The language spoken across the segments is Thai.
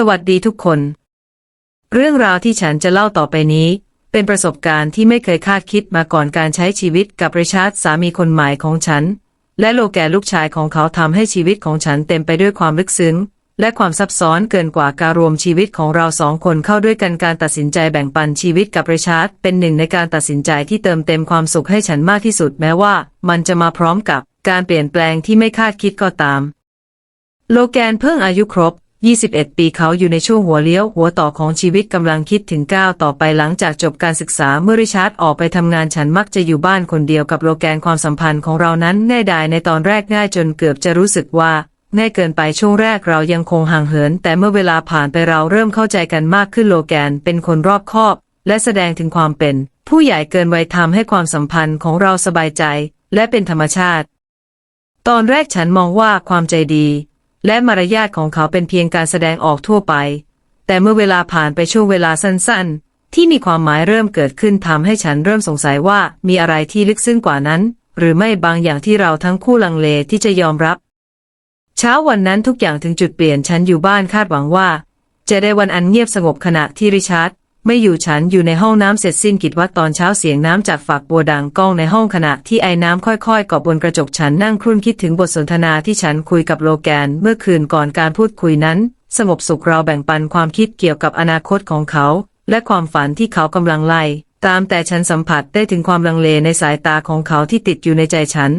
สวัสดีทุกคน เรื่องราวที่ฉันจะเล่าต่อไปนี้ เป็นประสบการณ์ที่ไม่เคยคาดคิดมาก่อนการใช้ชีวิตกับริชาร์ดสามีคนใหม่ของฉัน และโลแกนลูกชายของเขาทำให้ชีวิตของฉันเต็มไปด้วยความลึกซึ้ง และความซับซ้อนเกินกว่าการรวมชีวิตของเราสองคนเข้าด้วยกันการตัดสินใจแบ่งปันชีวิตกับริชาร์ดเป็นหนึ่งในการตัดสินใจที่เติมเต็มความสุขให้ฉันมากที่สุดแม้ว่า มันจะมาพร้อมกับการเปลี่ยนแปลงที่ไม่คาดคิดก็ตาม โลแกนเพิ่งอายุครบ 21 ปีเขาอยู่ในช่วงหัวเลี้ยวหัวต่อของชีวิตกำลังคิดถึงก้าวต่อไปหลังจากจบการศึกษาเมื่อริชาร์ดออกไปทำงานฉันมักจะอยู่บ้านคนเดียวกับโลแกนความสัมพันธ์ของเรานั้นง่ายดายในตอนแรกง่ายจนเกือบจะรู้สึกว่าง่ายเกินไปช่วงแรกเรายังคงห่างเหิน แต่เมื่อเวลาผ่านไปเราเริ่มเข้าใจกันมากขึ้นโลแกนเป็นคนรอบคอบ และแสดงถึงความเป็น ผู้ใหญ่เกินวัยทำให้ความสัมพันธ์ของเราสบายใจ และเป็นธรรมชาติ ตอนแรกฉันมองว่าความใจดี และมารยาทของเขาเป็นเพียงการแสดงออกทั่วไป แต่เมื่อเวลาผ่านไปช่วงเวลาสั้นๆ ที่มีความหมายเริ่มเกิดขึ้นทำให้ฉันเริ่มสงสัยว่ามีอะไรที่ลึกซึ้งกว่านั้น หรือไม่บางอย่างที่เราทั้งคู่ลังเลที่จะยอมรับ เช้าวันนั้นทุกอย่างถึงจุดเปลี่ยนฉันอยู่บ้านคาดหวังว่า จะได้วันอันเงียบสงบขณะที่ริชาร์ด ไม่อยู่ฉันอยู่ในห้องน้ำเสร็จสิ้นกิจวัตรตอนเช้าเสียงน้ำจากฝักบัวดังก้องในห้องขณะที่ไอ้น้ำค่อยๆเกาะบนกระจกฉันนั่งครุ่นคิดถึงบทสนทนาที่ฉันคุยกับโลแกนเมื่อคืนก่อนการพูดคุยนั้น สงบสุขเราแบ่งปันความคิดเกี่ยวกับอนาคตของเขา และความฝันที่เขากำลังไล่ตามแต่ฉันสัมผัสได้ถึงความลังเลในสายตาของเขาที่ติดอยู่ในใจฉัน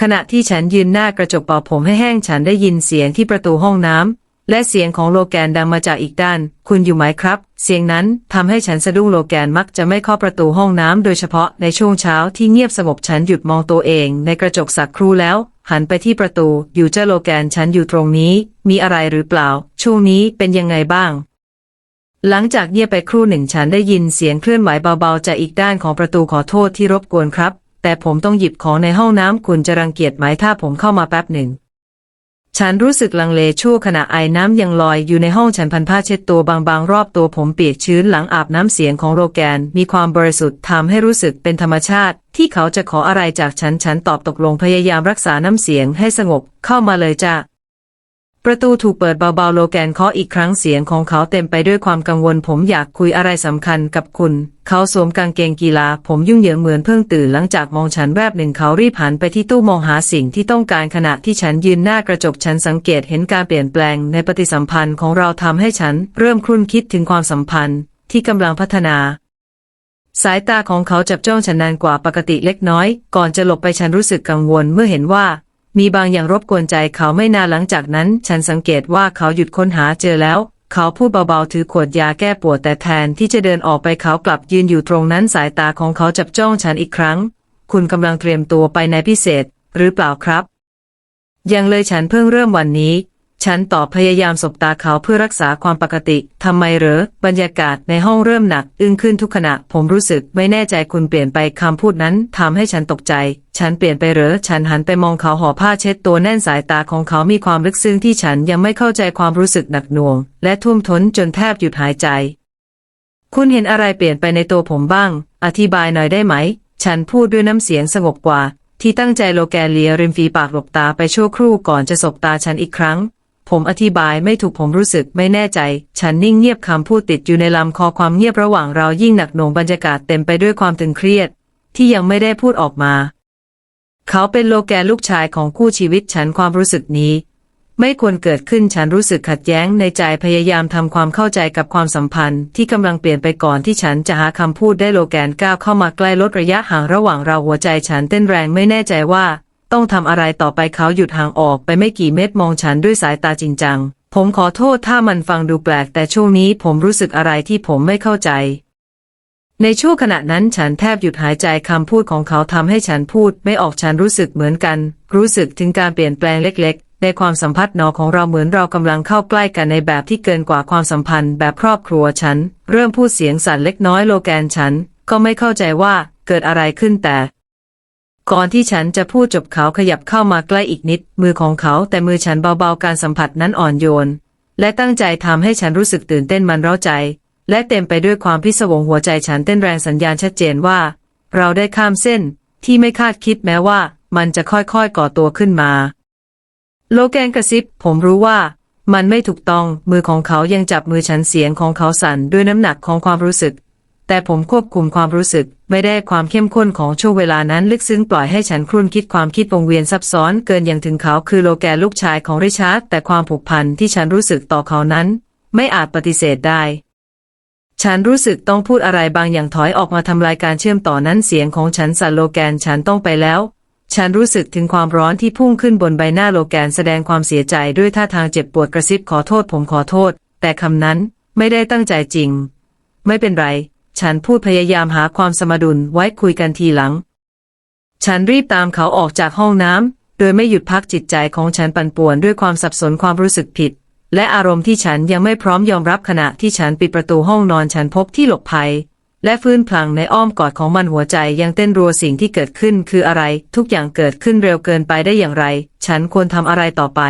ขณะที่ฉันยืนหน้ากระจกเป่าผมให้แห้งฉันได้ยินเสียงที่ประตูห้องน้ำ และเสียงของโลแกนดังมาจากอีกด้าน คุณอยู่ไหมครับ เสียงนั้นทำให้ฉันสะดุ้งโลแกนมักจะไม่เคาะประตูห้องน้ำโดยเฉพาะในช่วงเช้าที่เงียบสงบฉันหยุดมองตัวเอง ในกระจกสักครู่แล้ว หันไปที่ประตู อยู่เจ้าโลแกนฉันอยู่ตรงนี้ มีอะไรหรือเปล่า ช่วงนี้เป็นยังไงบ้าง หลังจากเงียบไปครู่หนึ่งฉันได้ยินเสียงเคลื่อนไหวเบาๆจากอีกด้านของประตูขอโทษที่รบกวนครับ แต่ผมต้องหยิบของในห้องน้ำคุณจะรังเกียจไหมถ้าผมเข้ามาแป๊บหนึ่ง ฉันรู้สึกลังเลชั่วขณะไอน้ำยังลอยอยู่ในห้องฉันพันผ้าเช็ดตัวบางๆ รอบตัวผมเปียกชื้นหลังอาบน้ำเสียงของโรแกน มีความบริสุทธิ์ทำให้รู้สึกเป็นธรรมชาติ ที่เขาจะขออะไรจากฉันฉันตอบตกลงพยายามรักษาน้ำเสียงให้สงบเข้ามาเลยจ้ะ ประตูถูกเปิดเบาๆ โลแกนเคาะอีกครั้งเสียงของเขาเต็มไปด้วยความกังวล ผมอยากคุยอะไรสำคัญกับคุณ เขาสวมกางเกงกีฬา ผมยุ่งเหยิงเหมือนเพิ่งตื่นหลังจากมองฉันแวบหนึ่งเขารีบหันไปที่ตู้มองหาสิ่งที่ต้องการขณะที่ฉันยืนหน้ากระจกฉันสังเกตเห็นการเปลี่ยนแปลงในปฏิสัมพันธ์ของเราทำให้ฉันเริ่มครุ่นคิดถึงความสัมพันธ์ที่กำลังพัฒนาสายตาของเขาจับจ้องฉันนานกว่าปกติเล็กน้อย ก่อนจะหลบไปฉันรู้สึกกังวลเมื่อเห็นว่า มีบางอย่างรบกวนใจเขาไม่นานหลังจากนั้น ฉันสังเกตว่าเขาหยุดค้นหาเจอแล้ว เขาพูดเบาๆถือขวดยาแก้ปวดแต่แทนที่จะเดินออกไปเขากลับยืนอยู่ตรงนั้นสายตาของเขาจับจ้องฉันอีกครั้ง คุณกำลังเตรียมตัวไปในพิเศษ หรือเปล่าครับ ยังเลยฉันเพิ่งเริ่มวันนี้ ฉันตอบพยายามสบตาเขาเพื่อรักษาความปกติ ทำไมเหรอ บรรยากาศในห้องเริ่มหนัก อึ้งขึ้นทุกขณะ ผมรู้สึกไม่แน่ใจคุณเปลี่ยนไปคำพูดนั้นทำให้ฉันตกใจ ฉันเปลี่ยนไปเหรอ ฉันหันไปมองเขาห่อผ้าเช็ดตัวแน่นสายตาของเขามีความลึกซึ้งที่ฉันยังไม่เข้าใจความรู้สึกหนักหน่วง และท่วมท้นจนแทบหยุดหายใจ คุณเห็นอะไรเปลี่ยนไปในตัวผมบ้าง อธิบายหน่อยได้ไหม ฉันพูดด้วยน้ำเสียงสงบกว่า ที่ตั้งใจโลแกนเลียริมฝีปากหลบตาไปชั่วครู่ก่อนจะสบตาฉันอีกครั้ง ผมอธิบายไม่ถูกผมรู้สึกไม่แน่ใจ ฉันนิ่งเงียบคำพูดติดอยู่ในลำคอความเงียบระหว่างเรายิ่งหนักหน่วงบรรยากาศเต็มไปด้วยความตึงเครียด ที่ยังไม่ได้พูดออกมา เขาเป็นโลแกนลูกชายของคู่ชีวิตฉันความรู้สึกนี้ ไม่ควรเกิดขึ้นฉันรู้สึกขัดแย้งในใจพยายามทำความเข้าใจกับความสัมพันธ์ ที่กำลังเปลี่ยนไปก่อนที่ฉันจะหาคำพูดได้โลแกนก้าวเข้ามาใกล้ลดระยะห่างระหว่างเราหัวใจฉันเต้นแรงไม่แน่ใจว่า ต้องทำอะไรต่อไปเขาหยุดห่างออกไปไม่กี่เมตรมองฉันด้วยสายตาจริงจัง ผมขอโทษถ้ามันฟังดูแปลก แต่ช่วงนี้ผมรู้สึกอะไรที่ผมไม่เข้าใจ ในช่วงขณะนั้นฉันแทบหยุดหายใจคำพูดของเขาทำให้ฉันพูด ไม่ออกฉันรู้สึกเหมือนกัน รู้สึกถึงการเปลี่ยนแปลงเล็กๆในความสัมพันธ์นอของเราเหมือนเรากำลังเข้าใกล้กันในแบบที่เกินกว่าความสัมพันธ์แบบครอบครัวฉัน เริ่มพูดเสียงสั่นเล็กน้อยโลแกนฉัน ก็ไม่เข้าใจว่าเกิดอะไรขึ้นแต่ ก่อนที่ฉันจะพูดจบเขาขยับเข้ามาใกล้อีกนิด มือของเขาแต่มือฉันเบาๆการสัมผัสนั้นอ่อนโยน และตั้งใจทำให้ฉันรู้สึกตื่นเต้นมันเร้าใจ และเต็มไปด้วยความพิศวงหัวใจฉันเต้นแรงสัญญาณชัดเจนว่า เราได้ข้ามเส้น ที่ไม่คาดคิดแม้ว่า มันจะค่อยๆก่อตัวขึ้นมา โลแกนกระซิบ ผมรู้ว่า มันไม่ถูกต้องมือของเขายังจับมือฉันเสียงของเขาสั่นด้วยน้ำหนักของความรู้สึก แต่ผมควบคุมความรู้สึก ไม่ได้ความเข้มข้นของช่วงเวลานั้นลึกซึ้งปล่อยให้ฉันครุ่นคิดความคิดวงเวียนซับซ้อนเกินอย่างถึงเขาคือโลแกนลูกชายของริชาร์ดแต่ความผูกพันที่ฉันรู้สึกต่อเขานั้น ไม่อาจปฏิเสธได้ ฉันรู้สึกต้องพูดอะไรบางอย่างถอยออกมาทำลายการเชื่อมต่อนั้นเสียงของฉันสั่นโลแกนฉันต้องไปแล้ว ฉันรู้สึกถึงความร้อนที่พุ่งขึ้นบนใบหน้าโลแกนแสดงความเสียใจด้วยท่าทางเจ็บปวดกระซิบขอโทษผมขอโทษ แต่คำนั้นไม่ได้ตั้งใจจริง ไม่เป็นไร ฉันพูดพยายามหาความสมดุลไว้คุยกันทีหลัง ฉันรีบตามเขาออกจากห้องน้ำ โดยไม่หยุดพักจิตใจของฉันปั่นป่วนด้วยความสับสนความรู้สึกผิด และอารมณ์ที่ฉันยังไม่พร้อมยอมรับขณะที่ฉันปิดประตูห้องนอนฉันพบที่หลบภัย และฟื้นพลังในอ้อมกอดของมันหัวใจยังเต้นรัวสิ่งที่เกิดขึ้นคืออะไร ทุกอย่างเกิดขึ้นเร็วเกินไปได้อย่างไร ฉันควรทำอะไรต่อไป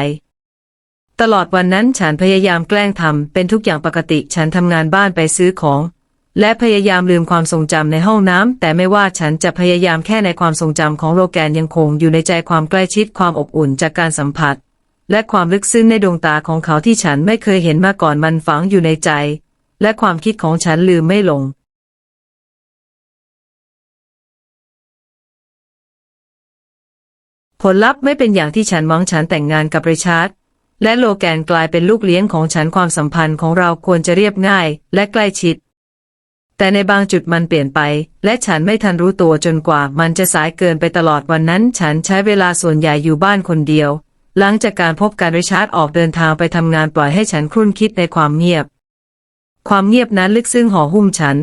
ตลอดวันนั้นฉันพยายามแกล้งทำเป็นทุกอย่างปกติ ฉันทำงานบ้านไปซื้อของ และพยายามลืมความทรงจำในห้องน้ำแต่ไม่ว่าฉันจะพยายามแค่ในความทรงจำของโลแกนยังคงอยู่ในใจความใกล้ชิดความอบอุ่นจากการสัมผัส และความลึกซึ้งในดวงตาของเขาที่ฉันไม่เคยเห็นมาก่อนมันฝังอยู่ในใจ และความคิดของฉันลืมไม่ลงผลลัพธ์ไม่เป็นอย่างที่ฉันหวังฉันแต่งงานกับริชาร์ดและโลแกนกลายเป็นลูกเลี้ยงของฉันความสัมพันธ์ของเราควรจะเรียบง่าย และใกล้ชิด แต่ในบางจุดมันเปลี่ยนไป และฉันไม่ทันรู้ตัวจนกว่ามันจะสายเกินไปตลอดวันนั้น ฉันใช้เวลาส่วนใหญ่อยู่บ้านคนเดียว หลังจากการพบกันริชาร์ดออกเดินทางไปทำงานปล่อยให้ฉันครุ่นคิดในความเงียบ ความเงียบนั้นลึกซึ้งห่อหุ้มฉัน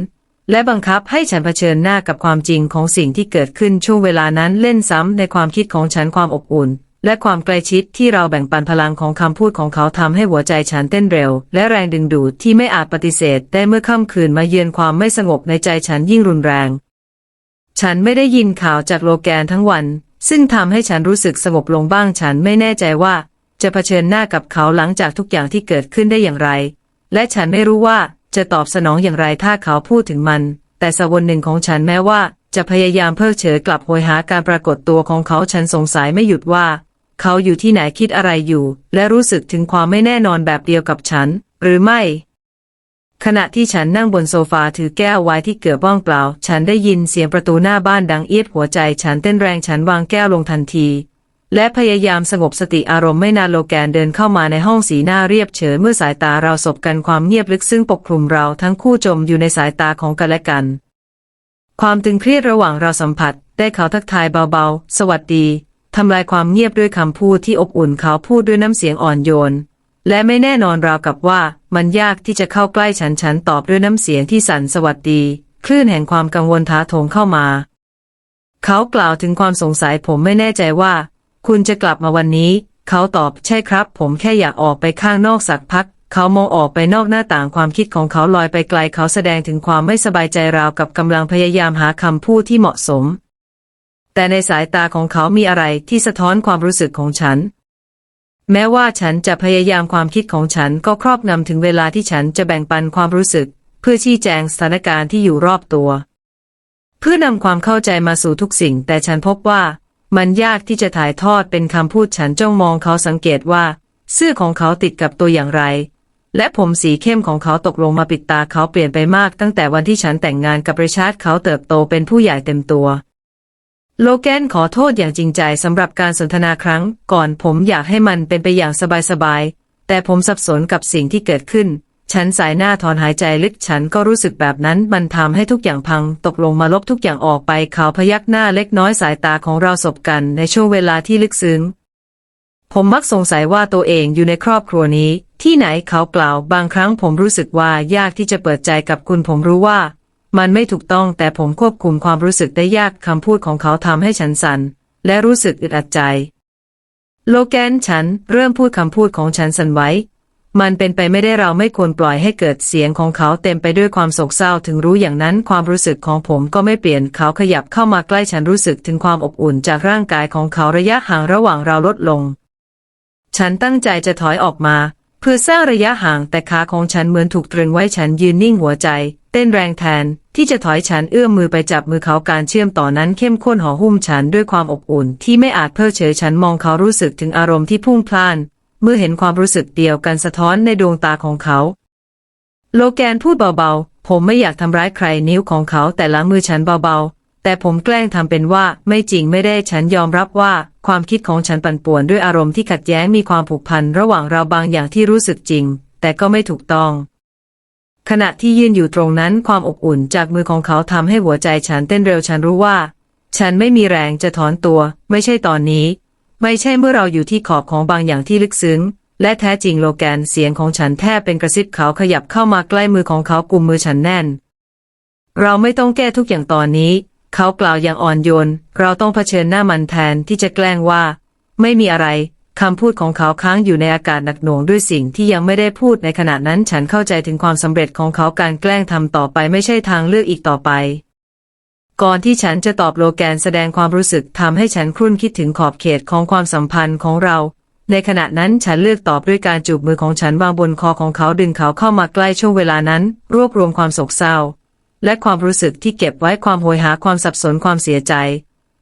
และบังคับให้ฉันเผชิญหน้ากับความจริงของสิ่งที่เกิดขึ้นช่วงเวลานั้นเล่นซ้ำในความคิดของฉันความอบอุ่น และความใกล้ชิดที่เราแบ่งปันพลังของคำพูดของเขาทำให้หัวใจฉันเต้นเร็ว และแรงดึงดูดที่ไม่อาจปฏิเสธได้เมื่อค่ำคืนมาเยือนความไม่สงบในใจฉันยิ่งรุนแรง ฉันไม่ได้ยินข่าวจากโลแกนทั้งวัน ซึ่งทำให้ฉันรู้สึกสงบลงบ้างฉันไม่แน่ใจว่า จะเผชิญหน้ากับเขาหลังจากทุกอย่างที่เกิดขึ้นได้อย่างไร และฉันไม่รู้ว่าจะตอบสนองอย่างไรถ้าเขาพูดถึงมัน แต่สวรรค์หนึ่งของฉันแม้ว่า จะพยายามเพิกเฉยกลับโหยหาการปรากฏตัวของเขาฉันสงสัยไม่หยุดว่า เขาอยู่ที่ไหนคิดอะไรอยู่ และรู้สึกถึงความไม่แน่นอนแบบเดียวกับฉัน หรือไม่ ขณะที่ฉันนั่งบนโซฟาถือแก้วไวน์ที่เกือบว่างเปล่า ฉันได้ยินเสียงประตูหน้าบ้านดังเอียดหัวใจฉันเต้นแรงฉันวางแก้วลงทันที และพยายามสงบสติอารมณ์ไม่นานโลแกนเดินเข้ามาในห้องสีหน้าเรียบเฉยเมื่อสายตาเราสบกันความเงียบลึกซึ่งปกคลุมเราทั้งคู่จมอยู่ในสายตาของกันและกัน ความตึงเครียดระหว่างเราสัมผัส ได้เขาทักทายเบาๆ สวัสดี ทำลายความเงียบด้วยคำพูดที่อบอุ่นเขาพูดด้วยน้ำเสียงอ่อนโยน และไม่แน่นอนราวกับว่ามันยากที่จะเข้าใกล้ฉันฉันตอบด้วยน้ำเสียงที่สั่นสวัสดี คลื่นแห่งความกังวลท้าโถมเข้ามา เขากล่าวถึงความสงสัยผมไม่แน่ใจว่า คุณจะกลับมาวันนี้ เขาตอบใช่ครับ ผมแค่อยากออกไปข้างนอกสักพักเขามองออกไปนอกหน้าต่างความคิดของเขาลอยไปไกลเขาแสดงถึงความไม่สบายใจราวกับกำลังพยายามหาคำพูดที่เหมาะสม แต่ในสายตาของเขามีอะไรที่สะท้อนความรู้สึกของฉัน แม้ว่าฉันจะพยายามความคิดของฉันก็ครอบงำถึงเวลาที่ฉันจะแบ่งปันความรู้สึก เพื่อชี้แจงสถานการณ์ที่อยู่รอบตัว เพื่อนำความเข้าใจมาสู่ทุกสิ่ง แต่ฉันพบว่า มันยากที่จะถ่ายทอดเป็นคำพูดฉันจ้องมองเขาสังเกตว่า เสื้อของเขาติดกับตัวอย่างไร และผมสีเข้มของเขาตกลงมาปิดตาเขาเปลี่ยนไปมาก ตั้งแต่วันที่ฉันแต่งงานกับริชาร์ดเขาเติบโตเป็นผู้ใหญ่เต็มตัว โลแกนขอโทษอย่างจริงใจสำหรับการสนทนาครั้ง ก่อนผมอยากให้มันเป็นไปอย่างสบายๆ แต่ผมสับสนกับสิ่งที่เกิดขึ้น ฉันสายหน้าถอนหายใจลึกฉันก็รู้สึกแบบนั้นมันทำให้ทุกอย่างพัง ตกลงมาลบทุกอย่างออกไปเขาพยักหน้าเล็กน้อยสายตาของเราสบกันในช่วงเวลาที่ลึกซึ้ง ผมมักสงสัยว่าตัวเองอยู่ในครอบครัวนี้ ที่ไหนเขากล่าว บางครั้งผมรู้สึกว่ายากที่จะเปิดใจกับคุณผมรู้ว่า มันไม่ถูกต้องแต่ผมควบคุมความรู้สึกได้ยากคำพูดของเขาทำให้ฉันสัน่นและรู้สึกอึดอัดใจ โลแกนฉันเริ่มพูดคำพูดของฉันสั่นไหวมันเป็นไปไม่ได้เราไม่ควรปล่อยให้เกิดเสียงของเขาเต็มไปด้วยความโศกเศร้าถึงรู้อย่างนั้นความรู้สึกของผมก็ไม่เปลี่ยนเขาขยับเข้ามาใกล้ฉันรู้สึกถึงความอบอุ่นจากร่างกายของเขาระยะห่างระหว่างเราลดลง ฉันตั้งใจจะถอยออกมา เพื่อสร้างระยะห่างแต่ขาของฉันเหมือนถูกตรึงไว้ฉันยืนนิ่งหัวใจ เต้นแรงแทนที่จะถอยฉันเอื้อมมือไปจับมือเขาการเชื่อมต่อนั้นเข้มข้นห่อหุ้มฉันด้วยความอบอุ่น ที่ไม่อาจเพิกเฉยฉันมองเขารู้สึกถึงอารมณ์ที่พุ่งพล่าน เมื่อเห็นความรู้สึกเดียวกันสะท้อนในดวงตาของเขา โลแกนพูดเบาๆ ผมไม่อยากทำร้ายใครนิ้วของเขาแต่ล้างมือฉันเบาๆ แต่ผมแกล้งทำเป็นว่าไม่จริงไม่ได้ฉันยอมรับว่า ความคิดของฉันปั่นป่วนด้วยอารมณ์ที่ขัดแย้งมีความผูกพันระหว่างเราบางอย่างที่รู้สึกจริง แต่ก็ไม่ถูกต้อง ขณะที่ยืนอยู่ตรงนั้นความอบอุ่นจากมือของเขาทำให้หัวใจฉันเต้นเร็วฉันรู้ว่า ฉันไม่มีแรงจะถอนตัว ไม่ใช่ตอนนี้ ไม่ใช่เมื่อเราอยู่ที่ขอบของบางอย่างที่ลึกซึ้ง และแท้จริงโลแกนเสียงของฉันแทบเป็นกระซิบเขาขยับเข้ามาใกล้มือของเขากุมมือฉันแน่น เราไม่ต้องแก้ทุกอย่างตอนนี้ เขากล่าวอย่างอ่อนโยน เราต้องเผชิญหน้ามันแทนที่จะแกล้งว่า ไม่มีอะไรคำพูดของเขาค้างอยู่ในอากาศหนักหน่วงด้วยสิ่งที่ยังไม่ได้พูดในขณะนั้นฉันเข้าใจถึงความสำเร็จของเขาการแกล้งทำต่อไปไม่ใช่ทางเลือกอีกต่อไป ก่อนที่ฉันจะตอบโลแกนแสดงความรู้สึกทำให้ฉันครุ่นคิดถึงขอบเขตของความสัมพันธ์ของเรา ในขณะนั้นฉันเลือกตอบด้วยการจูบมือของฉันวางบนคอของเขาดึงเขาเข้ามาใกล้ช่วงเวลานั้น รวบรวมความโศกเศร้า และความรู้สึกที่เก็บไว้ความโหยหาความสับสนความเสียใจ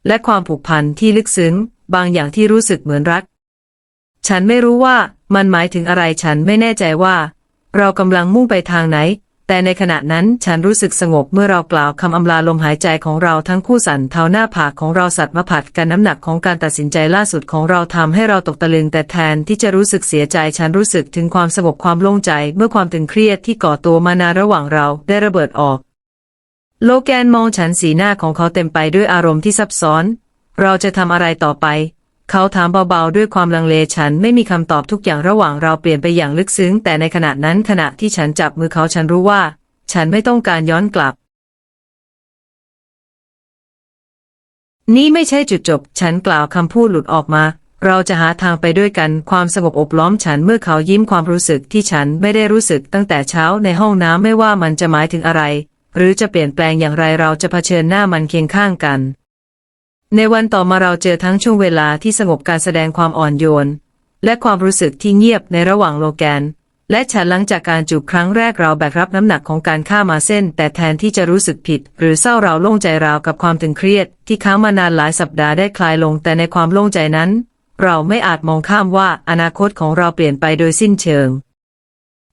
และความผูกพันที่ลึกซึ้ง บางอย่างที่รู้สึกเหมือนรัก ฉันไม่รู้ว่ามันหมายถึงอะไรฉันไม่แน่ใจว่า เรากำลังมุ่งไปทางไหน แต่ในขณะนั้นฉันรู้สึกสงบเมื่อเรากล่าวคำอำลาลมหายใจของเราทั้งคู่สั่นเท้าหน้าผากของเราสัตว์มาผัดกันน้ำหนักของการตัดสินใจล่าสุดของเราทำให้เราตกตะลึงแต่แทนที่จะรู้สึกเสียใจฉันรู้สึกถึงความสงบความโล่งใจ เมื่อความตึงเครียดที่ก่อตัวมานานระหว่างเราได้ระเบิดออก โลแกนมองฉันสีหน้าของเขาเต็มไปด้วยอารมณ์ที่ซับซ้อน เราจะทำอะไรต่อไป เขาถามเบาๆด้วยความลังเลฉันไม่มีคำตอบทุกอย่างระหว่างเราเปลี่ยนไปอย่างลึกซึ้ง แต่ในขณะนั้นขณะที่ฉันจับมือเขาฉันรู้ว่า ฉันไม่ต้องการย้อนกลับ นี่ไม่ใช่จุดจบ ฉันกล่าวคำพูดหลุดออกมา เราจะหาทางไปด้วยกันความสงบอบล้อมฉันเมื่อเขายิ้มความรู้สึกที่ฉันไม่ได้รู้สึกตั้งแต่เช้าในห้องน้ำไม่ว่ามันจะหมายถึงอะไร หรือจะเปลี่ยนแปลงอย่างไรเราจะเผชิญหน้ามันเคียงข้างกัน ในวันต่อมาเราเจอทั้งช่วงเวลาที่สงบการแสดงความอ่อนโยน และความรู้สึกที่เงียบในระหว่างโลแกน และฉันหลังจากการจูบครั้งแรกเราแบกรับน้ำหนักของการฆ่ามาเส้น แต่แทนที่จะรู้สึกผิด หรือเศร้าเราโล่งใจราวกับความตึงเครียด ที่ค้างมานานหลายสัปดาห์ได้คลายลง แต่ในความโล่งใจนั้น เราไม่อาจมองข้ามว่าอนาคตของเราเปลี่ยนไปโดยสิ้นเชิง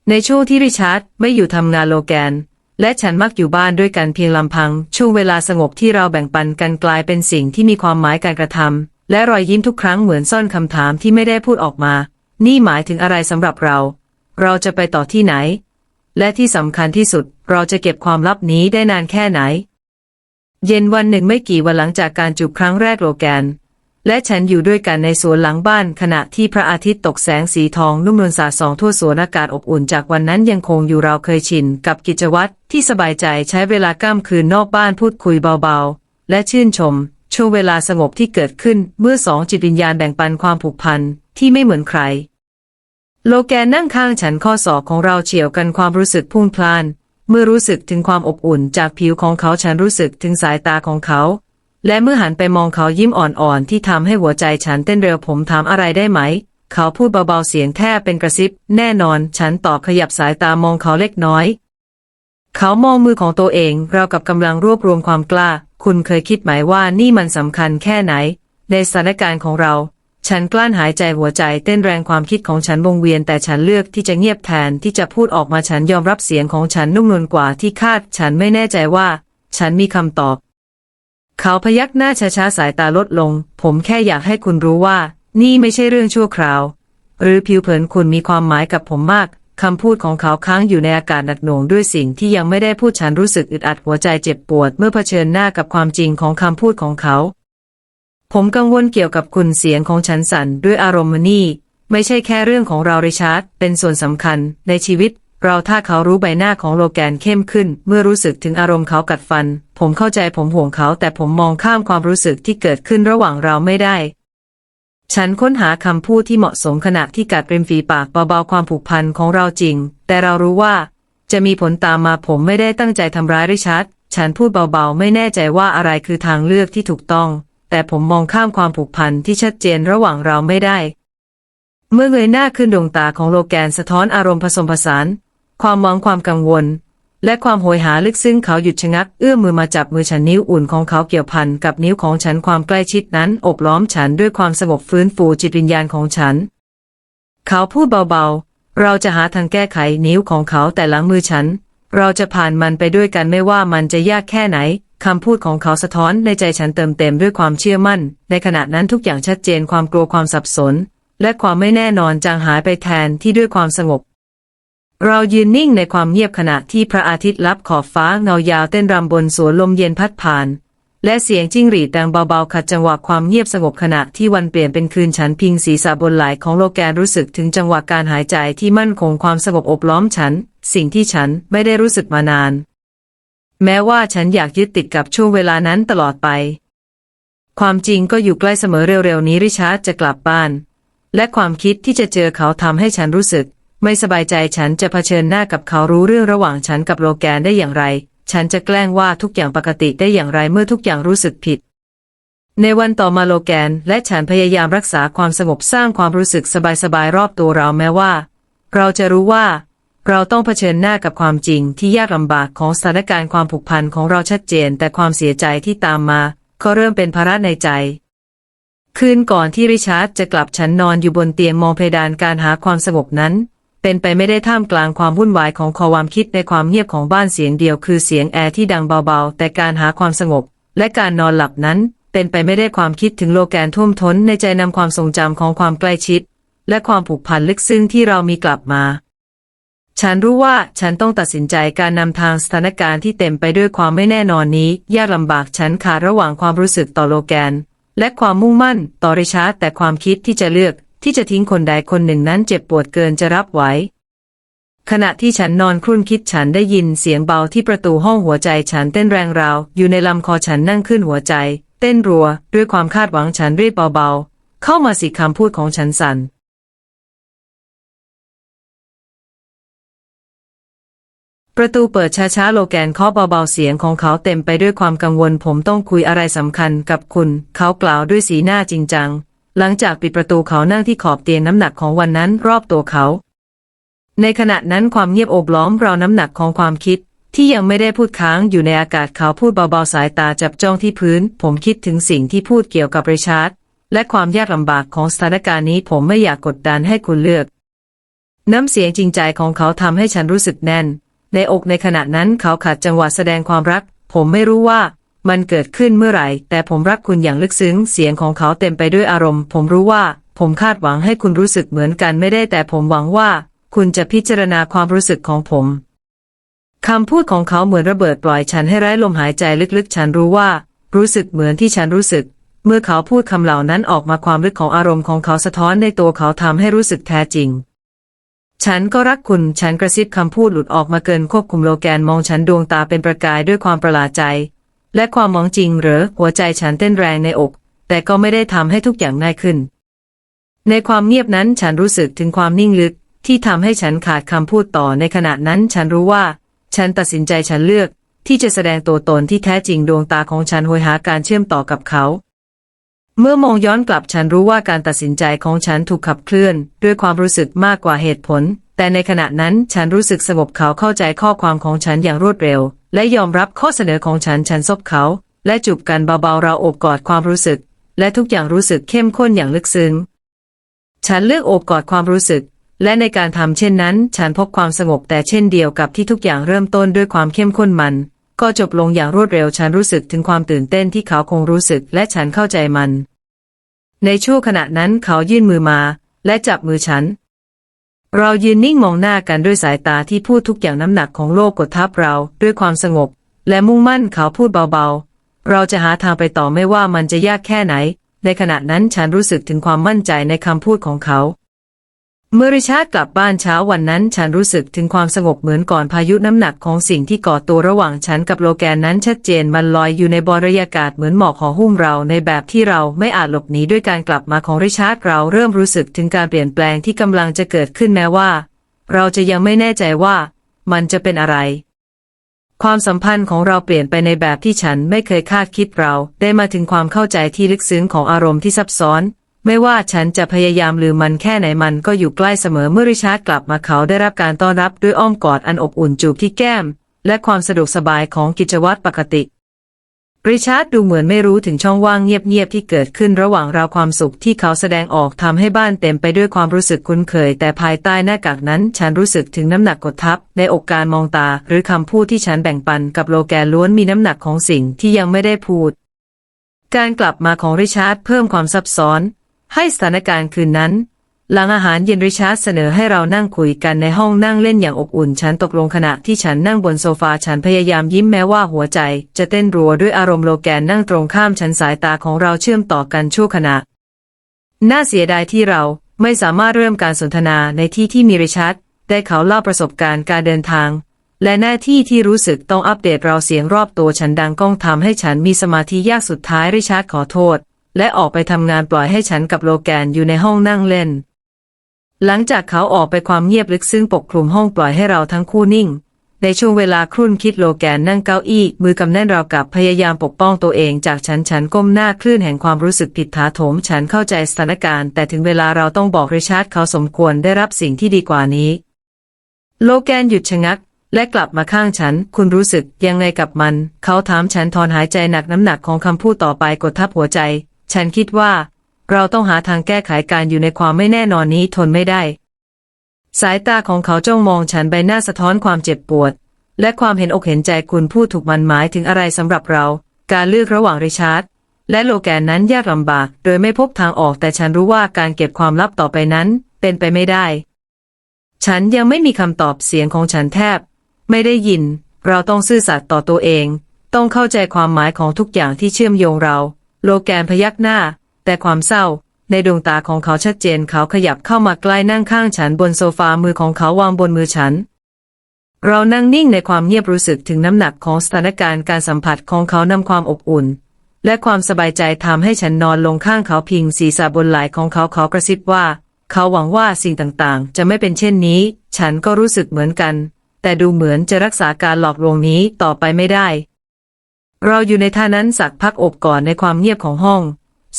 ในช่วงที่ริชาร์ดไม่อยู่ทำงานโลแกน และฉันมักอยู่บ้านด้วยกันเพียงลำพัง ช่วงเวลาสงบที่เราแบ่งปันกันกลายเป็นสิ่งที่มีความหมายการกระทำและรอยยิ้มทุกครั้งเหมือนซ่อนคำถามที่ไม่ได้พูดออกมา นี่หมายถึงอะไรสำหรับเรา เราจะไปต่อที่ไหน และที่สำคัญที่สุด เราจะเก็บความลับนี้ได้นานแค่ไหน เย็นวันหนึ่งไม่กี่วันหลังจากการจูบครั้งแรกโลแกน และฉันอยู่ด้วยกันในสวนหลังบ้านขณะที่พระอาทิตย์ตกแสงสีทองนุ่มนวลสาดส่องทั่วสวนอากาศอบอุ่นจากวันนั้นยังคงอยู่เราเคยชินกับกิจวัตรที่สบายใจใช้เวลาก้ามคืนนอกบ้านพูดคุยเบาๆ และชื่นชม ช่วงเวลาสงบที่เกิดขึ้นเมื่อสองจิตวิญญาณแบ่งปันความผูกพันที่ไม่เหมือนใคร โลแกนนั่งข้างฉันข้อศอกของเราเฉียวกันความรู้สึกพุ่งพล่าน เมื่อรู้สึกถึงความอบอุ่นจากผิวของเขาฉันรู้สึกถึงสายตาของเขา และเมื่อหันไปมองเขายิ้มอ่อนๆ ที่ทำให้หัวใจฉันเต้นเร็วผมถามอะไรได้ไหม เขาพูดเบาๆเสียงแทบเป็นกระซิบ แน่นอน ฉันตอบขยับสายตามองเขาเล็กน้อย เขามองมือของตัวเองเรากับกำลังรวบรวมความกล้า คุณเคยคิดไหมว่านี่มันสำคัญแค่ไหน ในสถานการณ์ของเรา ฉันกลั้นหายใจหัวใจเต้นแรงความคิดของฉันวงเวียนแต่ฉันเลือกที่จะเงียบแทนที่จะพูดออกมาฉันยอมรับเสียงของฉันนุ่มนวลกว่าที่คาด ฉันไม่แน่ใจว่า ฉันมีคำตอบ เขาพยักหน้าช้าๆสายตาลดลง ผมแค่อยากให้คุณรู้ว่า นี่ไม่ใช่เรื่องชั่วคราว หรือผิวเผินคุณมีความหมายกับผมมากคำพูดของเขาค้างอยู่ในอากาศหนักหน่วงด้วยสิ่งที่ยังไม่ได้พูดฉันรู้สึกอึดอัดหัวใจเจ็บปวดเมื่อเผชิญหน้ากับความจริงของคำพูดของเขา ผมกังวลเกี่ยวกับคุณเสียงของฉันสั่นด้วยอารมณ์นี่ ไม่ใช่แค่เรื่องของเราริชาร์ดเป็นส่วนสำคัญในชีวิต เราถ้าเขารู้ใบหน้าของโลแกนเข้มขึ้น เมื่อรู้สึกถึงอารมณ์เขากัดฟัน ผมเข้าใจผมห่วงเขาแต่ผมมองข้ามความรู้สึกที่เกิดขึ้นระหว่างเราไม่ได้ ฉันค้นหาคำพูดที่เหมาะสมขณะที่กัดริมฝีปากเบาๆความผูกพันของเราจริง แต่เรารู้ว่า จะมีผลตามมาผมไม่ได้ตั้งใจทำร้ายริชาร์ดฉันพูดเบาๆ ไม่แน่ใจว่าอะไรคือทางเลือกที่ถูกต้อง แต่ผมมองข้ามความผูกพันที่ชัดเจนระหว่างเราไม่ได้ เมื่อเงยหน้าขึ้นดวงตาของโลแกนสะท้อนอารมณ์ผสมผสาน ความหวังความกังวล และความโหยหาลึกซึ้งเขาหยุดชะงัก เอื้อมมือมาจับมือฉันนิ้วอุ่นของเขาเกี่ยวพันกับนิ้วของฉันความใกล้ชิดนั้นอบล้อมฉันด้วยความสงบฟื้นฟูจิตวิญญาณของฉัน เขาพูดเบาๆ เราจะหาทางแก้ไขนิ้วของเขาแต่หลังมือฉัน เราจะผ่านมันไปด้วยกันไม่ว่ามันจะยากแค่ไหนคำพูดของเขาสะท้อนในใจฉันเติมเต็มด้วยความเชื่อมั่น ในขณะนั้นทุกอย่างชัดเจนความกลัวความสับสน และความไม่แน่นอนจางหายไปแทนที่ด้วยความสงบ เรายืนนิ่งในความเงียบขณะที่พระอาทิตย์ลับขอบฟ้าเงายาวเต้นรำบนสวนลมเย็นพัดผ่าน และเสียงจิ้งหรีดดังเบาๆขัดจังหวะความเงียบสงบขณะที่วันเปลี่ยนเป็นคืนฉันพิงศีรษะบนไหลของโลแกนรู้สึกถึงจังหวะการหายใจที่มั่นคงความสงบอบล้อมฉัน สิ่งที่ฉันไม่ได้รู้สึกมานาน แม้ว่าฉันอยากยึดติดกับช่วงเวลานั้นตลอดไป ความจริงก็อยู่ใกล้เสมอเร็วๆนี้ริชาร์ดจะกลับบ้าน และความคิดที่จะเจอเขาทำให้ฉันรู้สึก ไม่สบายใจฉันจะเผชิญหน้ากับเขารู้เรื่องระหว่างฉันกับโลแกนได้อย่างไร ฉันจะแกล้งว่าทุกอย่างปกติได้อย่างไรเมื่อทุกอย่างรู้สึกผิด ในวันต่อมาโลแกน และฉันพยายามรักษาความสงบสร้างความรู้สึกสบายๆรอบตัวเราแม้ว่า เราจะรู้ว่า เราต้องเผชิญหน้ากับความจริงที่ยากลำบากของสถานการณ์ความผูกพันของเราชัดเจน แต่ความเสียใจที่ตามมา ก็เริ่มเป็นภาระในใจคืนก่อนที่ริชาร์ดจะกลับฉันนอนอยู่บนเตียงมองเพดานการหาความสงบนั้น เป็นไปไม่ได้ท่ามกลางความวุ่นวายของความคิดในความเงียบของบ้านเสียงเดียวคือเสียงแอร์ที่ดังเบาๆ แต่การหาความสงบ และการนอนหลับนั้น เป็นไปไม่ได้ความคิดถึงโลแกนท่วมท้นในใจนำความทรงจำของความใกล้ชิด และความผูกพันลึกซึ้งที่เรามีกลับมา ฉันรู้ว่าฉันต้องตัดสินใจการนำทางสถานการณ์ที่เต็มไปด้วยความไม่แน่นอนนี้ ยากลำบากฉันขาดระหว่างความรู้สึกต่อโลแกน และความมุ่งมั่น ต่อริชาร์ดแต่ความคิดที่จะเลือก ที่จะทิ้งคนใดคนหนึ่งนั้นเจ็บปวดเกินจะรับไหวขณะที่ฉันนอนครุ่นคิดฉันได้ยินเสียงเบาที่ประตูห้องหัวใจฉันเต้นแรงราว อยู่ในลำคอฉันนั่งขึ้นหัวใจ เต้นรัว ด้วยความคาดหวังฉันรีบเบาๆ เข้ามาสิคำพูดของฉันสัน่นประตูเปิดช้าๆ โลแกนเคาะเบาๆ เสียงของเขาเต็มไปด้วยความกังวลผมต้องคุยอะไรสำคัญกับคุณ เขากล่าวด้วยสีหน้าจริงจัง หลังจากปิดประตูเขานั่งที่ขอบเตียงน้ำหนักของวันนั้นรอบตัวเขา ในขณะนั้นความเงียบโอบล้อมเราน้ำหนักของความคิด ที่ยังไม่ได้พูดค้างอยู่ในอากาศเขาพูดเบาๆสายตาจับจ้องที่พื้น ผมคิดถึงสิ่งที่พูดเกี่ยวกับริชาร์ดและความยากลำบากของสถานการณ์นี้ผมไม่อยากกดดันให้คุณเลือก น้ำเสียงจริงใจของเขาทำให้ฉันรู้สึกแน่น ในอกในขณะนั้นเขาขัดจังหวะแสดงความรัก ผมไม่รู้ว่า มันเกิดขึ้นเมื่อไหร่ แต่ผมรักคุณอย่างลึกซึ้ง เสียงของเขาเต็มไปด้วยอารมณ์ ผมรู้ว่า ผมคาดหวังให้คุณรู้สึกเหมือนกันไม่ได้ แต่ผมหวังว่า คุณจะพิจารณาความรู้สึกของผมคำพูดของเขาเหมือนระเบิดปล่อยฉันให้ไร้ลมหายใจลึกๆ ฉันรู้ว่า รู้สึกเหมือนที่ฉันรู้สึก เมื่อเขาพูดคำเหล่านั้นออกมาความลึกของอารมณ์ของเขาสะท้อนในตัวเขาทำให้รู้สึกแท้จริง ฉันก็รักคุณ ฉันกระซิบคำพูดหลุดออกมาเกินควบคุมโลแกนมองฉันดวงตาเป็นประกายด้วยความประหลาดใจ และความมองจริงเหรอหัวใจฉันเต้นแรงในอก แต่ก็ไม่ได้ทำให้ทุกอย่างง่ายขึ้น ในความเงียบนั้นฉันรู้สึกถึงความนิ่งลึกที่ทำให้ฉันขาดคำพูดต่อในขณะนั้นฉันรู้ว่า ฉันตัดสินใจฉันเลือก ที่จะแสดงตัวตนที่แท้จริงดวงตาของฉันโหยหาการเชื่อมต่อกับเขา เมื่อมองย้อนกลับฉันรู้ว่าการตัดสินใจของฉันถูกขับเคลื่อน ด้วยความรู้สึกมากกว่าเหตุผล แต่ในขณะนั้นฉันรู้สึกสงบเขาเข้าใจข้อความของฉันอย่างรวดเร็ว และยอมรับข้อเสนอของฉันฉันซบเขา และจูบกันเบาๆเราโอบกอดความรู้สึก และทุกอย่างรู้สึกเข้มข้นอย่างลึกซึ้ง ฉันเลือกโอบกอดความรู้สึก และในการทำเช่นนั้น ฉันพบความสงบแต่เช่นเดียวกับที่ทุกอย่างเริ่มต้นด้วยความเข้มข้นมัน ก็จบลงอย่างรวดเร็วฉันรู้สึกถึงความตื่นเต้นที่เขาคงรู้สึก และฉันเข้าใจมัน ในช่วงขณะนั้นเขายื่นมือมา และจับมือฉัน เรายืนนิ่งมองหน้ากันด้วยสายตาที่พูดทุกอย่างน้ำหนักของโลกกดทับเราด้วยความสงบ และมุ่งมั่นเขาพูดเบาๆ เราจะหาทางไปต่อไม่ว่ามันจะยากแค่ไหน ในขณะนั้นฉันรู้สึกถึงความมั่นใจในคำพูดของเขา เมื่อริชาร์ดกลับบ้านเช้าวันนั้น ฉันรู้สึกถึงความสงบเหมือนก่อนพายุน้ำหนักของสิ่งที่ก่อตัวระหว่างฉันกับโลแกนนั้นชัดเจนมันลอยอยู่ในบรรยากาศเหมือนหมอกห่อหุ้มเราในแบบที่เราไม่อาจหลบหนีด้วยการกลับมาของริชาร์ดเราเริ่มรู้สึกถึงการเปลี่ยนแปลงที่กำลังจะเกิดขึ้นแม้ว่า เราจะยังไม่แน่ใจว่ามันจะเป็นอะไร ความสัมพันธ์ของเราเปลี่ยนไปในแบบที่ฉันไม่เคยคาดคิดเรา ได้มาถึงความเข้าใจที่ลึกซึ้งของอารมณ์ที่ซับซ้อน ไม่ว่าฉันจะพยายามลืมมันแค่ไหนมันก็อยู่ใกล้เสมอเมื่อริชาร์ดกลับมาเขาได้รับการต้อนรับด้วยอ้อมกอดอันอบอุ่นจูบที่แก้ม และความสะดวกสบายของกิจวัตรปกติ ริชาร์ดดูเหมือนไม่รู้ถึงช่องว่างเงียบๆที่เกิดขึ้นระหว่างเราความสุขที่เขาแสดงออกทำให้บ้านเต็มไปด้วยความรู้สึกคุ้นเคย แต่ภายใต้หน้ากากนั้น ฉันรู้สึกถึงน้ำหนักกดทับ ในอกการมองตา หรือคำพูดที่ฉันแบ่งปันกับโลแกนล้วนมีน้ำหนักของสิ่งที่ยังไม่ได้พูด การกลับมาของริชาร์ดเพิ่มความซับซ้อน ให้สถานการณ์คืนนั้น หลังอาหารเย็นริชาร์ดเสนอให้เรานั่งคุยกันในห้องนั่งเล่นอย่างอบอุ่น ฉันตกลงขณะที่ฉันนั่งบนโซฟาฉันพยายามยิ้มแม้ว่าหัวใจ จะเต้นรัวด้วยอารมณ์โลแกนนั่งตรงข้ามฉันสายตาของเราเชื่อมต่อกันชั่วขณะ น่าเสียดายที่เราไม่สามารถเริ่มการสนทนาในที่ที่มีริชาร์ดได้เขาเล่าประสบการณ์การเดินทาง และหน้าที่ที่รู้สึกต้องอัปเดตเราเสียงรอบตัวฉันดังก้องทำให้ฉันมีสมาธิยากสุดท้ายริชาร์ดขอโทษ และออกไปทำงานปล่อยให้ฉันกับโลแกนอยู่ในห้องนั่งเล่น หลังจากเขาออกไปความเงียบลึกซึ้งปกคลุมห้องปล่อยให้เราทั้งคู่นิ่ง ในช่วงเวลาครุ่นคิดโลแกนนั่งเก้าอี้ มือกำแน่นราวกับพยายามปกป้องตัวเองจากฉันฉันก้มหน้าคลื่นแห่งความรู้สึกผิดถาโถมฉันเข้าใจสถานการณ์ แต่ถึงเวลาเราต้องบอกริชาร์ดเขาสมควรได้รับสิ่งที่ดีกว่านี้ โลแกนหยุดชะงักและกลับมาข้างฉัน คุณรู้สึกยังไงกับมัน เขาถามฉันถอนหายใจหนักน้ำหนักของคำพูดต่อไปกดทับหัวใจ ฉันคิดว่า เราต้องหาทางแก้ไขการอยู่ในความไม่แน่นอนนี้ทนไม่ได้ สายตาของเขาจ้องมองฉันใบหน้าสะท้อนความเจ็บปวด และความเห็นอกเห็นใจคุณพูดถูกมันหมายถึงอะไรสำหรับเรา การเลือกระหว่างริชาร์ดและโลแกนนั้นยากลำบาก โดยไม่พบทางออกแต่ฉันรู้ว่าการเก็บความลับต่อไปนั้น เป็นไปไม่ได้ ฉันยังไม่มีคำตอบเสียงของฉันแทบ ไม่ได้ยิน เราต้องซื่อสัตย์ต่อตัวเอง ต้องเข้าใจความหมายของทุกอย่างที่เชื่อมโยงเรา โลแกนพยักหน้า แต่ความเศร้า ในดวงตาของเขาชัดเจนเขาขยับเข้ามาใกล้นั่งข้างฉันบนโซฟามือของเขาวางบนมือฉัน เรานั่งนิ่งในความเงียบรู้สึกถึงน้ำหนักของสถานการณ์การสัมผัสของเขานำความอบอุ่น และความสบายใจทำให้ฉันนอนลงข้างเขาพิงศีรษะบนไหล่ของเขาเขากระซิบว่า เขาหวังว่าสิ่งต่างๆ จะไม่เป็นเช่นนี้ ฉันก็รู้สึกเหมือนกัน แต่ดูเหมือนจะรักษาการหลอกลวงนี้ต่อไปไม่ได้ เราอยู่ในท่านั้นสักพักอบก่อนในความเงียบของห้อง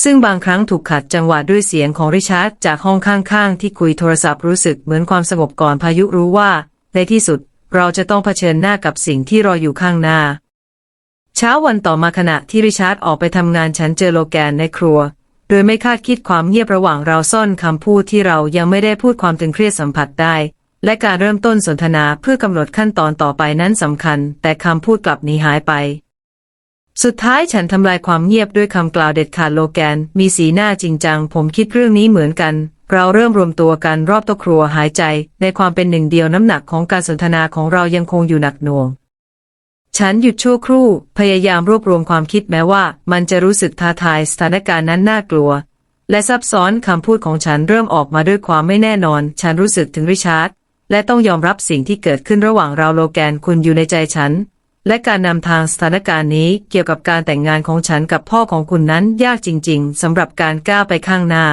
ซึ่งบางครั้งถูกขัดจังหวะด้วยเสียงของริชาร์ดจากห้องข้างๆ ที่คุยโทรศัพท์รู้สึกเหมือนความสงบก่อนพายุรู้ว่า ในที่สุดเราจะต้องเผชิญหน้ากับสิ่งที่รออยู่ข้างหน้า เช้าวันต่อมาขณะที่ริชาร์ดออกไปทำงานฉันเจอโลแกนในครัว โดยไม่คาดคิดความเงียบระหว่างเราซ่อนคำพูดที่เรายังไม่ได้พูดความตึงเครียดสัมผัสได้ และการเริ่มต้นสนทนาเพื่อกำหนดขั้นตอนต่อไปนั้นสำคัญ แต่คำพูดกลับหนีหายไป สุดท้ายฉันทำลายความเงียบด้วยคำกล่าวเด็ดขาดโลแกน มีสีหน้าจริงจัง ผมคิดเรื่องนี้เหมือนกัน เราเริ่มรวมตัวกันรอบโต๊ะครัวหายใจ ในความเป็นหนึ่งเดียวน้ำหนักของการสนทนาของเรายังคงอยู่หนักหน่วง ฉันหยุดชั่วครู่ พยายามรวบรวมความคิดแม้ว่า มันจะรู้สึกท้าทายสถานการณ์นั้นน่ากลัว และซับซ้อนคำพูดของฉันเริ่มออกมาด้วยความไม่แน่นอน ฉันรู้สึกถึงริชาร์ดและต้องยอมรับสิ่งที่เกิดขึ้นระหว่างเราโลแกนคุณอยู่ในใจฉัน และการนำทางสถานการณ์นี้เกี่ยวกับการแต่งงานของฉันกับพ่อของคุณนั้นยากจริง ๆสำหรับการก้าวไปข้างหน้า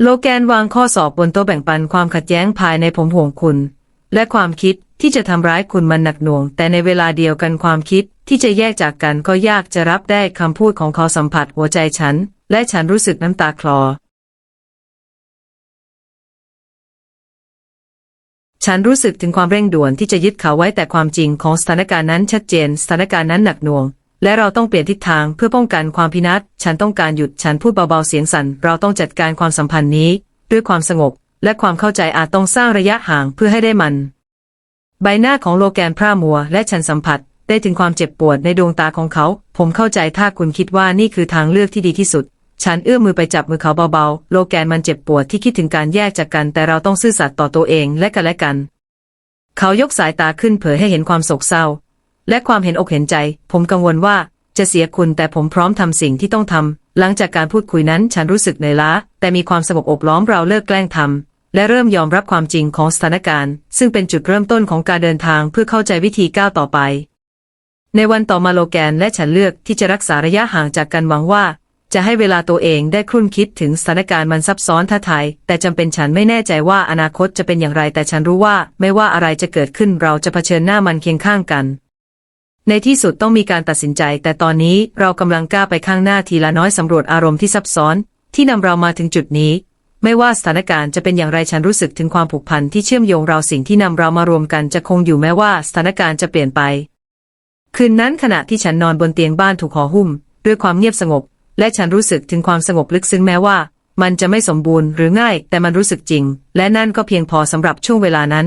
โลแกนวางข้อสอบบนโต๊ะแบ่งปันความขัดแย้งภายในผมห่วงคุณ และความคิดที่จะทำร้ายคุณมันหนักหน่วง แต่ในเวลาเดียวกันความคิดที่จะแยกจากกันก็ยากจะรับได้คำพูดของเขาสัมผัสหัวใจฉัน และฉันรู้สึกน้ำตาคลอ ฉันรู้สึกถึงความเร่งด่วนที่จะยึดเขาไว้แต่ความจริงของสถานการณ์นั้นชัดเจน สถานการณ์นั้นหนักหน่วง และเราต้องเปลี่ยนทิศทางเพื่อป้องกันความพินาศฉันต้องการหยุดฉันพูดเบาๆเสียงสั่น เราต้องจัดการความสัมพันธ์นี้ ด้วยความสงบ และความเข้าใจอาจต้องสร้างระยะห่างเพื่อให้ได้มัน ใบหน้าของโลแกนพร่ามัว และฉันสัมผัส ได้ถึงความเจ็บปวดในดวงตาของเขา ผมเข้าใจถ้าคุณคิดว่านี่คือทางเลือกที่ดีที่สุด ฉันเอื้อมมือไปจับมือเขาเบาๆ โลแกนมันเจ็บปวดที่คิดถึงการแยกจากกัน แต่เราต้องซื่อสัตย์ต่อตัวเองและกันและกัน เขายกสายตาขึ้นเผยให้เห็นความโศกเศร้า และความเห็นอกเห็นใจ ผมกังวลว่าจะเสียคุณแต่ผมพร้อมทำสิ่งที่ต้องทำ หลังจากการพูดคุยนั้นฉันรู้สึกเหนื่อยล้า แต่มีความสงบอบล้อมเราเลิกแกล้งทำและเริ่มยอมรับความจริงของสถานการณ์ ซึ่งเป็นจุดเริ่มต้นของการเดินทางเพื่อเข้าใจวิธีก้าวต่อไป ในวันต่อมาโลแกนและฉันเลือกที่จะรักษาระยะห่างจากกันหวังว่า จะให้เวลาตัวเองได้ครุ่นคิดถึงสถานการณ์มันซับซ้อนท้าทายแต่จำเป็นฉันไม่แน่ใจว่าอนาคตจะเป็นอย่างไรแต่ฉันรู้ว่าไม่ว่าอะไรจะเกิดขึ้นเราจะเผชิญหน้ามันเคียงข้างกัน ในที่สุดต้องมีการตัดสินใจ แต่ตอนนี้เรากำลังก้าวไปข้างหน้าทีละน้อยสำรวจอารมณ์ที่ซับซ้อน ที่นำเรามาถึงจุดนี้ ไม่ว่าสถานการณ์จะเป็นอย่างไรฉันรู้สึกถึงความผูกพันที่เชื่อมโยงเราสิ่งที่นำเรามารวมกันจะคงอยู่แม้ว่าสถานการณ์จะเปลี่ยนไป คืนนั้นขณะที่ฉันนอนบนเตียงบ้านถูกห่อหุ้ม ด้วยความเงียบสงบ และฉันรู้สึกถึงความสงบลึกซึ้งแม้ว่า มันจะไม่สมบูรณ์หรือง่าย แต่มันรู้สึกจริง และนั่นก็เพียงพอสำหรับช่วงเวลานั้น